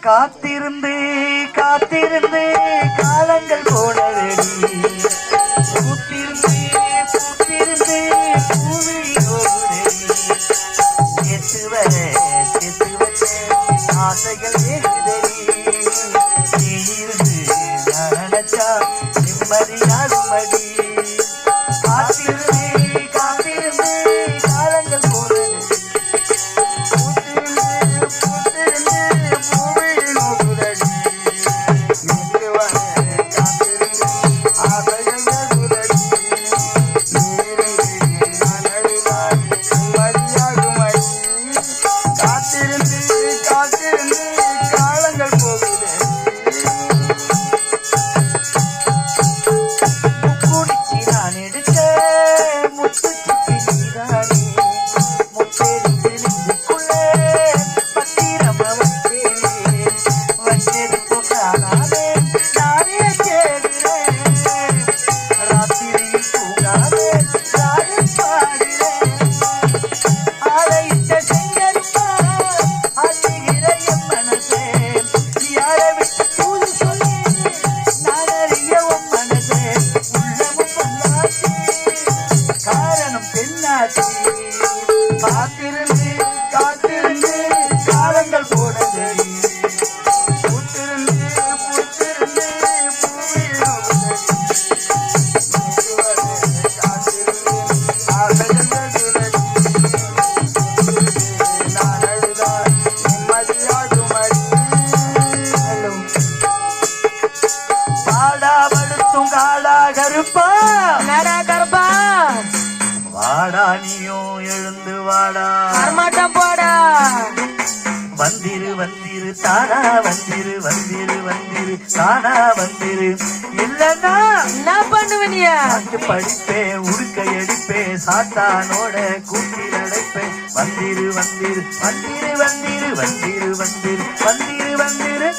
காத்திருந்து காத்திருந்து காலங்கள் போனதடி. பூத்திருந்து பூத்திருந்து பூவியோடடி செத்து வர செத்து ஆசைகள் நீ இருந்து நீயும் எழுந்து வாடா. வரமாட்டேன் போடா. வந்திரு வந்திரு தானா வந்திரு வந்திரு வந்திரு தானா வந்திரு. இல்லன்னா என்ன பண்ணுவ நீ? பாட்டு படிப்பேன் உடுக்க எடுப்பேன் சாத்தானோட கூட்டில் அடைப்பேன் வந்திரு வந்திரு வந்திரு வந்திரு வந்திரு வந்திரு வந்திரு வந்திரு.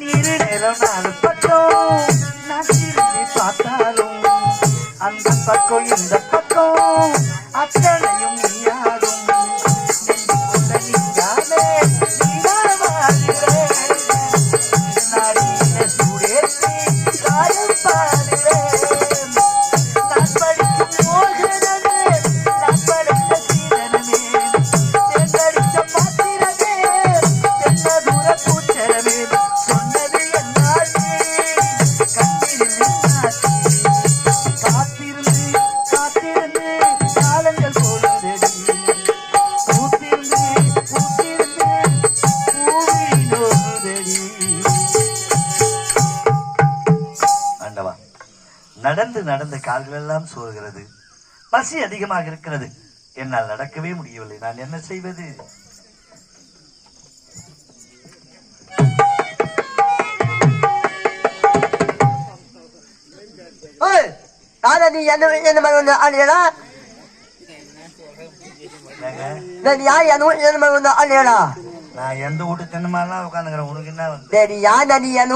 நீரு நிலம் நாலு நடந்து நடந்த கால்கள் எல்லாம் சோறுகிறது. பசி அதிகமாக இருக்கிறது. என்னால் நடக்கவே முடியவில்லை. நான் என்ன செய்வது? நீ என்ன என்ன அழியடா யார் என்ன அழியடா நான் எந்த வீட்டு தின்னமாலாம் உட்காந்துக்கிறேன். உனக்கு என்ன வந்து? சரி யாடா நீ? என்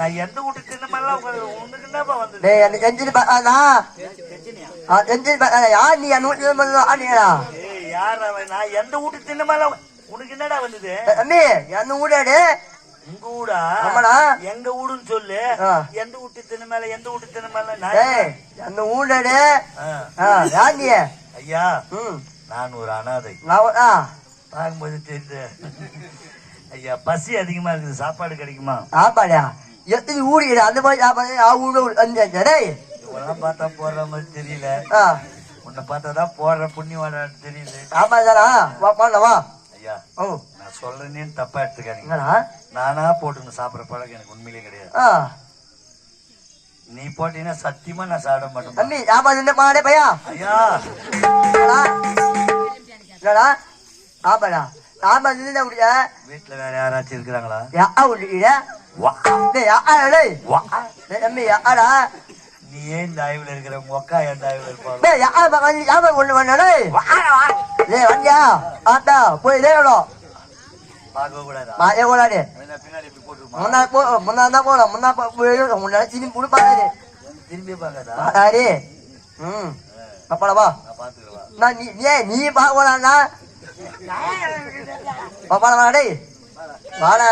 நான் எந்த வீட்டு தின்னமாலாம் உட்காந்துக்கிறேன். உனக்கு என்னப்பா வந்து? டேய் எனக்கு நீ? என் வீட்டுல ஆடுறா ஏய் யார் நான் எந்த வீட்டு தின்னமாலாம் உனக்கு என்னடா வந்தது? அண்ணே என் வீடாடு உங்க ஊடா? ஆமாடா. எங்க ஊடுன்னு சொல்லு. எந்த வீட்டு தினமேல எந்த வீட்டு தினமேல அந்த ஊடாடு யார் நீ? ஐயா நான் ஒரு அனாதை. பார்க்கும்போது தெரியுது. ஐயா பசி அதிகமா இருக்குது. சாப்பாடு கிடைக்குமா? ஆப்பாடா எத்தனை ஊடிடு அந்த மாதிரி சாப்பாடு ஆ ஊட வந்து டேய். இவெல்லாம் பார்த்தா போடுற மாதிரி தெரியல. உன்னை பார்த்தா தான் போடுற புண்ணியவாடான்னு தெரியுது. ஆமா தானா? வா பண்ண வா. ஐயா ஓ. நான் சொல்றேன்னு தப்பா எடுத்துக்காதீங்க. நானா போட்டுன்னு சாப்பிட்ற பழக்கம் எனக்கு உண்மையிலே கிடையாது. நீ போட்டீங்கன்னா சத்தியமா நான் சாப்பிட மாட்டேன் தம்பி சாப்பாடு மாடே பையா. ஐயா. என்னடா? ஆமாடா. நாம இருந்தா முடிய வீட்டுல வேற யாராச்சும் இருக்கிறாங்களா? யா உள்ளீங்க தம்பி யாரா நீ முன்னா போ முன்னா தான் போகணும் முன்னா போய் முன்னாடி திரும்பி கூட பாக்காது திரும்பி பார்க்காதா? ம். நீ ஏன் நீ பார்க்க கூடாதுன்னா வாடா வாடா வாடா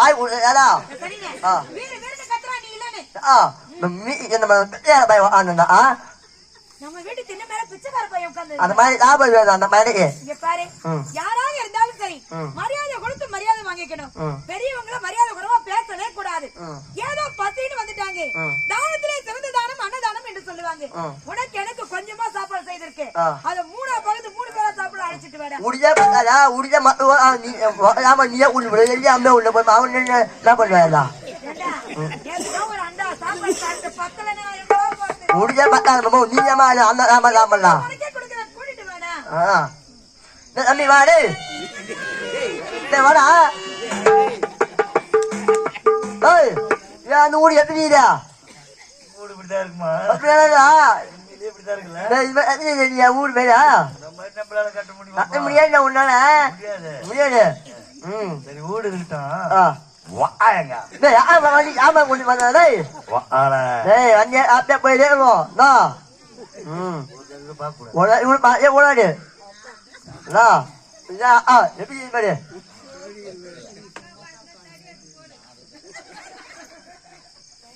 வாய் ஆ. அந்த மாதிரி லாபம் வேணும் அந்த மாதிரி பாரு. யாராக இருந்தாலும் சரி. மரியாதை கொடுத்து மரியாதை வாங்கிக்கணும். பெரியவங்கள மரியாதை குறைவா பேசவே கூடாது. ஏதோ பசின்னு வந்துட்டாங்க. தானத்திலே சிறந்த தானம் அன்னதானம் என்று சொல்லுவாங்க. உனக்கு எனக்கு கொஞ்சமா சாப்பாடு செய்திருக்கேன் ஆ. அத மூணா பகுதி மூணு பேரா சாப்பாடு அழைச்சிட்டு வேட உடியா பார்த்தாடா உடியா மட்டும் நீ ஆமா நீயே உள்ள போய் வெளியே அம்மே உள்ள போய் அவன் என்ன பண்ணுவாடா ஏண்டா ஏதோ ஒரு அண்டா சாப்பாடு சாப்பிட்டு பத்தலன்னா எவ்வளவு போகுது உடியா பார்த்தா நம்ம நீ ஏமா அந்த வேடா. ஆ. டேய் தம்பி வா டேய். டேய் வாடா. ஏய் அந்த ஊடி எப்படி நீடா ஊடு இப்படிதான் இருக்குமா? அப்படியாடா இது இப்படிதான் இருக்குல்ல? டேய் இது எப்படி நீ ஊர் பேரா? கட்ட முடியாது உன்னால. முடியாது. முடியாது. ம். சரி ஊடு இருக்கட்டும்.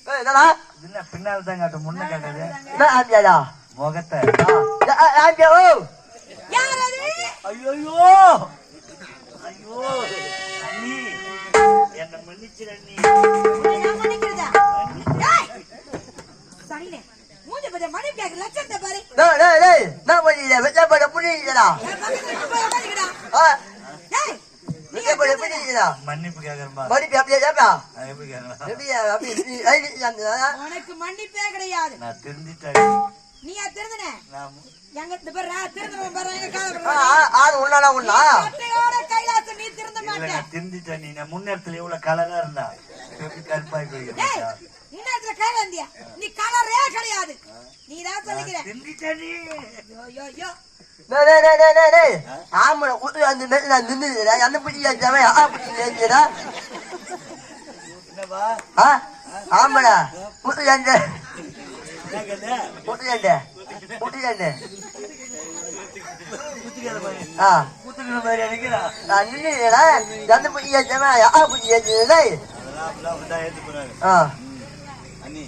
ஏய் என்னடா என்ன பின்னால் தான் காட்டும் முன்ன காட்டாது என்ன ஆம்பியாடா முகத்தை ஆ ஆம்பியா ஓ யார் அது ஐயோ ஐயோ அண்ணி என்ன மன்னிச்சிரு அண்ணி. உன்னை நான் மன்னிக்கிறதா? ஏய்! சரினே மூஞ்ச பத்த மணி கேக்க லட்சத்தை பாரு. டேய் டேய் டேய் நான் பண்ணி வெச்ச போட புடிடா என் பக்கத்துல போய் உட்காந்துக்கடா. ஆ. ஏய் நீ வெச்ச போட புடிடா மன்னிப்பு கேக்குறேன்பா. மடி அப்படியே நான் எப்படி கேக்குறேன் எப்படி அப்படி உனக்கு மன்னிப்பே கிடையாது. நான் திருந்திட்டேன். நீ திருந்தன? நான் எங்க இந்த பேர் திருந்தவன் பாரு எங்க கால ஆ ஆ உன்னால உன்னா கட்டையோட கைலாசம் நீ திருந்த மாட்டே. நான் திருந்திட்டேன் நீ நான் முன்னேறத்துல எவ்வளவு கலரா இருந்தா? எப்படி கருப்பாய் போயிருக்கா இன்னத்துல கையில வந்தியா நீ கலரே கிடையாது. நீ தான் சொல்லிக்கிற. திருந்திட்டேன் நீ. யோ யோ யோ. ஆமா அந்த மேல நான் நின்னுடா அந்த பிடி ஏஞ்சவே ஆ பிடி ஏஞ்சடா என்னப்பா? ஆ? ஆமாடா உத்து ஏஞ்ச குத்துக்கிற மாதிரி நினைக்கிறா நின்னுடா அண்ணி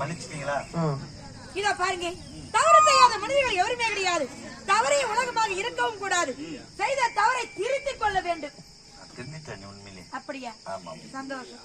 மன்னிச்சிட்டீங்களா? ம். இதோ பாருங்க. தவறு செய்யாத மனிதர்கள் எவருமே கிடையாது. தவறே உலகமாக இருக்கவும் கூடாது. செய்த தவறை திருத்திக் கொள்ள வேண்டும். திருந்திட்டேன் உண்மையிலே. அப்படியா? சந்தோஷம்.